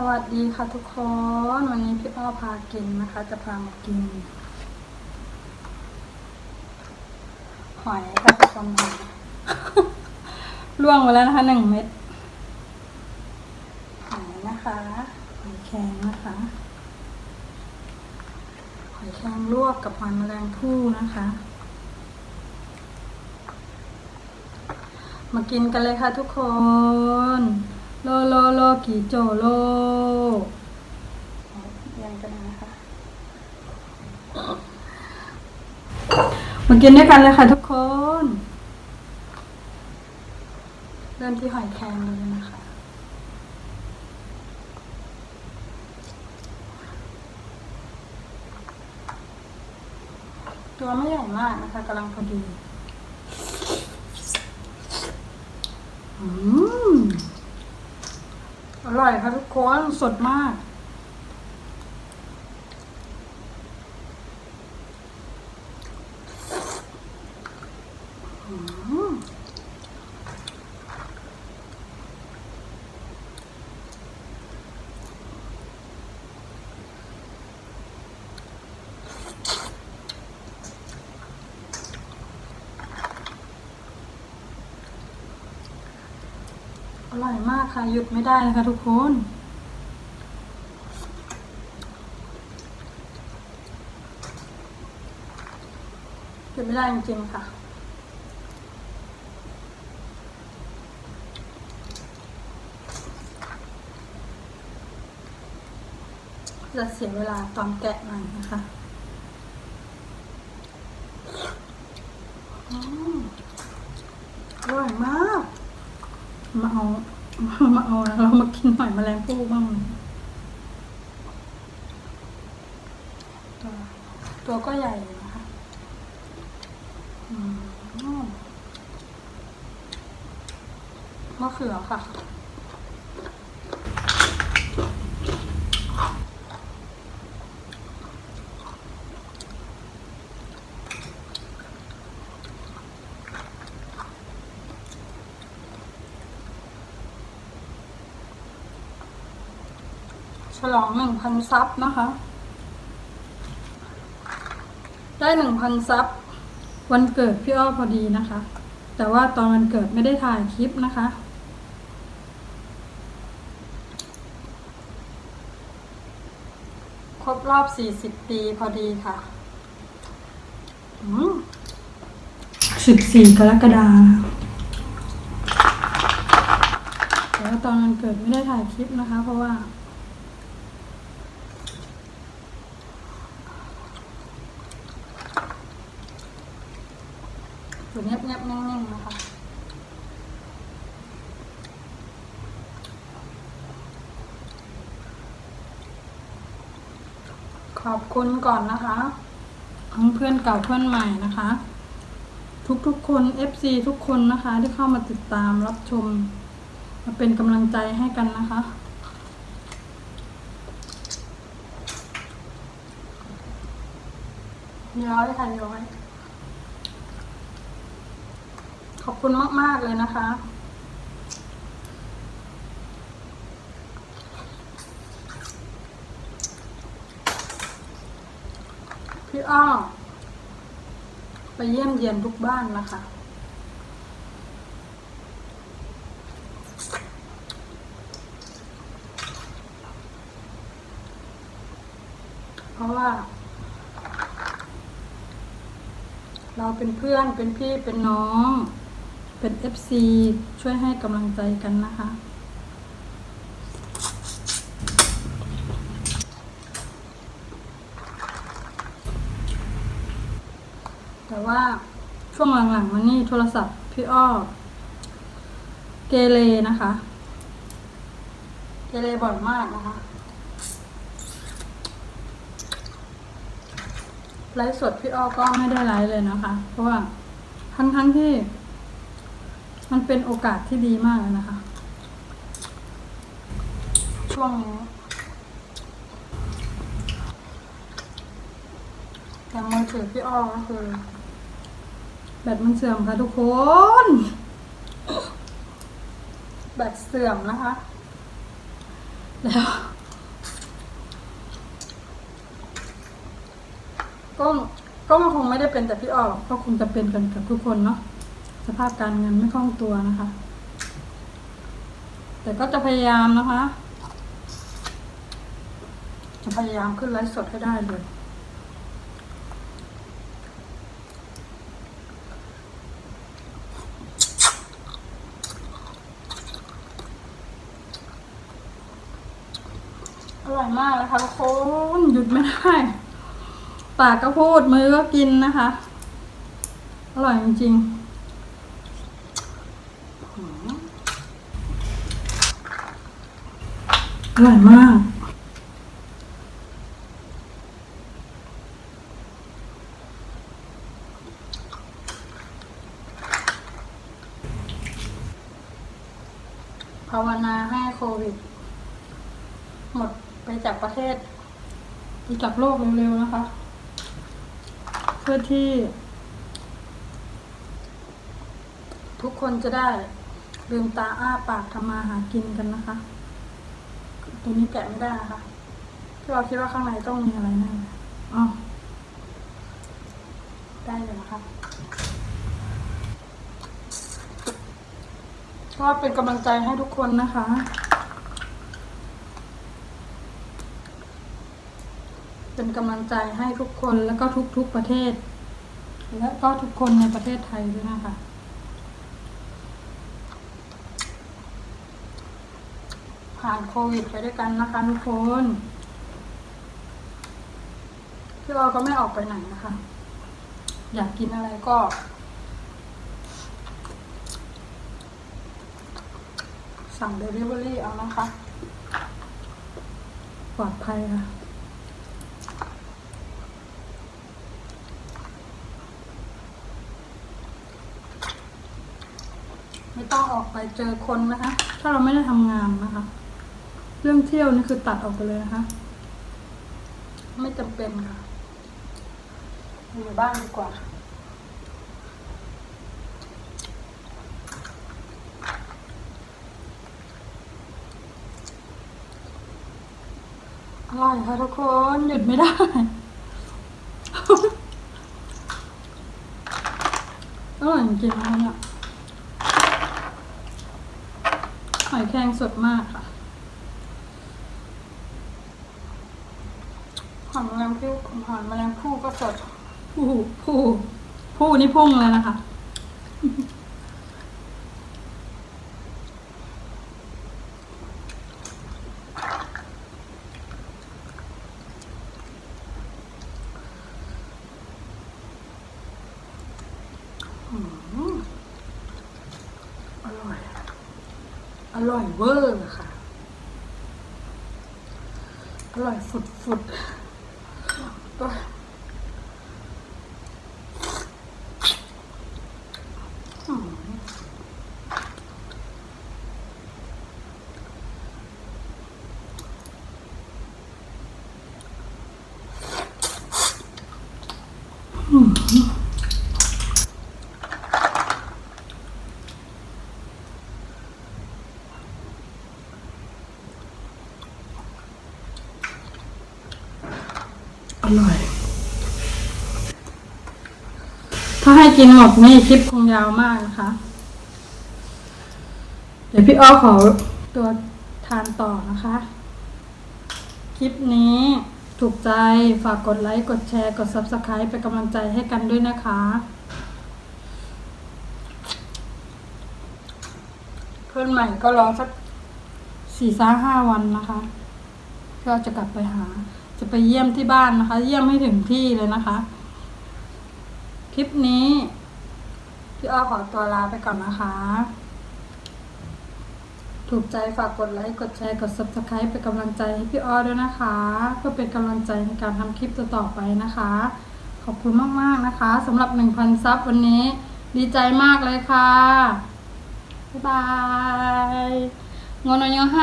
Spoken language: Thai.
สวัสดีค่ะทุกคน วันนี้พี่อ้อพากินนะคะ จะพามากิน หอยค่ะทุกคนล่วงไปแล้วนะคะหนึ่งเม็ดหอยนะคะหอยแครงนะคะหอยแครงลวกกับหอยแมลงภู่นะคะ มากินกันเลยค่ะทุกคน โลโลโลกี่โจโลยังกันนะคะมากินด้วยกันเลยค่ะทุกคน เริ่มที่หอยแครงเลยนะคะตัวไม่ใหญ่มากนะคะกำลังพอดี อืม อร่อยค่ะทุกคนสดมาก อืมอ ร่อยมากค่ะ หยุดไม่ได้เลยค่ะทุกคน หยุดไม่ได้จริงๆค่ะจะเสียเวลาตอนแกะหน่อยนะคะอร่อยมาก มาเอา มาเอาแล้วเรามากินหอยแมลงภู่บ้าง ตัวตัวก็ใหญ่อยู่นะคะอืมมะเขือค่ะ ฉลองหนึ่งพันซับนะคะ ได้หนึ่งพันซับวันเกิดพี่อ้อพอดีนะคะ แต่ว่าตอนวันเกิดไม่ได้ถ่ายคลิปนะคะ ครบรอบสี่สิบปีพอดีค่ะสิบสี่กรกฎาคมแต่ว่าตอนวันเกิดไม่ได้ถ่ายคลิปนะคะ เพราะว่า อยู่เงียบเงียบนิ่งๆนะคะขอบคุณก่อนนะคะทั้งเพื่อนเก่าเพื่อนใหม่นะคะ ทุกๆคน FC ทุกคนนะคะ ที่เข้ามาติดตามรับชมมาเป็นกำลังใจให้กันนะคะย้อยค่ะย้อย ขอบคุณมาก ๆ เลยนะคะ พี่อ้อไปเยี่ยมเยียนทุกบ้านนะคะเพราะว่า เราเป็นเพื่อนเป็นพี่เป็นน้อง เป็น FC ช่วยให้กำลังใจกันนะคะ แต่ว่าช่วงหลังๆมานี่โทรศัพท์พี่อ้อเกเรนะคะ เกเรบ่อยมากนะคะไลฟ์สดพี่อ้อก็ไม่ได้ไลฟ์เลยนะคะ เพราะว่าทั้งทั้งๆที่ มันเป็นโอกาสที่ดีมากเลยนะคะ ช่วงนี้แต่มือถือพี่อ้อก็คือ แบตมันเสื่อมค่ะทุกคน แบตเสื่อมนะคะ แล้ว ก็ก็มันคงไม่ได้เป็นแต่พี่อ้อก็คงจะเป็นกันกับทุกคนเนาะ สภาพการเงินไม่คล่องตัวนะคะ แต่ก็จะพยายามนะคะ จะพยายามขึ้นไลฟ์สดให้ได้เลยอร่อยมากเลยค่ะทุกคนหยุดไม่ได้ ปากก็พูดมือก็กินนะคะ อร่อยจริงๆหืม อร่อยมากภาวนาให้โควิด หมดไปจากประเทศไปจากโลกเร็วๆนะคะ เพื่อที่ ทุกคนจะได้ลืมตาอ้าปากทำมาหากินกันนะคะ ตัวนี้แกะไม่ได้นะคะที่เราคิดว่าข้างในต้องมีอะไรแน่เลยอ๋อได้เลยนะคะก็เป็นกำลังใจให้ทุกคนนะคะ เป็นกำลังใจให้ทุกคนแล้วก็ทุกๆประเทศ และก็ทุกคนในประเทศไทยด้วยนะคะ ผ่านโควิดไปด้วยกันนะคะทุกคนพี่เราก็ไม่ออกไปไหนนะคะ อยากกินอะไรก็ สั่งเดลิเวอรี่เอานะคะ ปลอดภัยค่ะไม่ต้องออกไปเจอคนนะคะ ถ้าเราไม่ได้ทำงานนะคะ รื่องเที่ยวนี่คือตัดออกไปเลยนะคะ ไม่จำเป็นค่ะอยู่บ้านดีกว่าอร่อยค่ะทุกคนหยุดไม่ได้อร่อยจริงๆนะคะเนี่ยหอยแครงสดมากค่ะ หอยแมลงภู่หอยแมลงภู่ก็สดผู้ผู้ผู้นี่พุ่งเลยนะคะ อร่อย อร่อยเวอร์เลยค่ะ อร่อยฝุดฝุ ดโอ้ยอืมอืม อร่อย ถ้าให้กินหมดนี่คลิปคงยาวมากนะคะ เดี๋ยวพี่อ้อขอตัวทานต่อนะคะ คลิปนี้ถูกใจฝากกดไลค์ กดแชร์ กด Subscribe เป็นกำลังใจให้กันด้วยนะคะ เพื่อนใหม่ก็รอสักสี่สาห้าวันนะคะก็จะกลับไปหา จะไปเยี่ยมที่บ้านนะคะ เยี่ยมให้ถึงที่เลยนะคะ ลิปนี้ พี่อ้อขอตัวลาไปก่อนนะคะ ถูกใจฝากกดไลค์ กดแชร์ กด subscribe เป็นกำลังใจให้พี่อ้อด้วยนะคะ เพื่อเป็นกำลังใจในการทำคลิปต่อๆไปนะคะ ขอบคุณมากๆนะคะสำหรับ 1,000 ซับวันนี้ ดีใจมากเลยค่ะ บ๊ายบายงอนยองไฮ